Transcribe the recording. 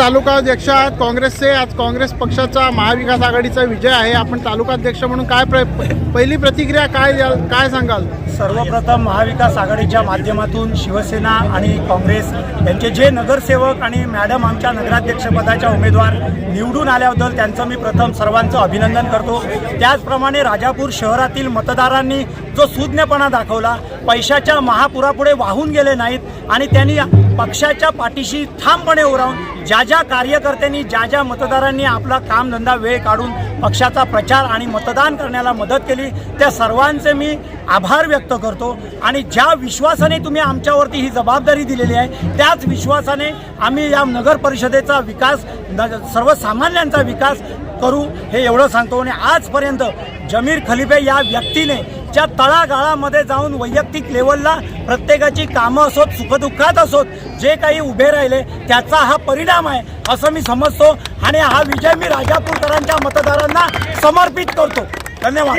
तालुका अध्यक्ष आहात काँग्रेसचे आज काँग्रेस पक्षाचा महाविकास आघाडीचा विजय आहे. आपण तालुका अध्यक्ष म्हणून काय प्र पहिली प्रतिक्रिया काय द्याल काय सांगाल? सर्वप्रथम महाविकास आघाडीच्या माध्यमातून शिवसेना आणि काँग्रेस यांचे जे नगरसेवक आणि मॅडम आमच्या नगराध्यक्षपदाच्या उमेदवार निवडून आल्याबद्दल त्यांचं मी प्रथम सर्वांचं अभिनंदन करतो. त्याचप्रमाणे राजापूर शहरातील मतदारांनी जो सुज्ञपणा दाखवला पैशाच्या महापुरापुढे वाहून गेले नाहीत आणि त्यांनी पक्षाच्या पाठीशी ठामपणे उरावून ज्या ज्या कार्यकर्त्यांनी ज्या ज्या मतदारांनी आपला कामधंदा वेळ काढून पक्षाचा प्रचार आणि मतदान करण्याला मदत केली त्या सर्वांचे मी आभार व्यक्त करतो. आणि ज्या विश्वासाने तुम्ही आमच्यावरती ही जबाबदारी दिलेली आहे त्याच विश्वासाने आम्ही या नगर परिषदेचा विकास न सर्वसामान्यांचा विकास करू हे एवढं सांगतो. आणि आजपर्यंत जमीर खलिफे या व्यक्तीने च्या तळागाळामध्ये जाऊन वैयक्तिक लेवलला प्रत्येकाची कामं असोत सुखदुःखात असोत जे काही उभे राहिले त्याचा हा परिणाम आहे असं मी समजतो. आणि हा विजय मी राजापूरकरांच्या मतदारांना समर्पित करतो. धन्यवाद.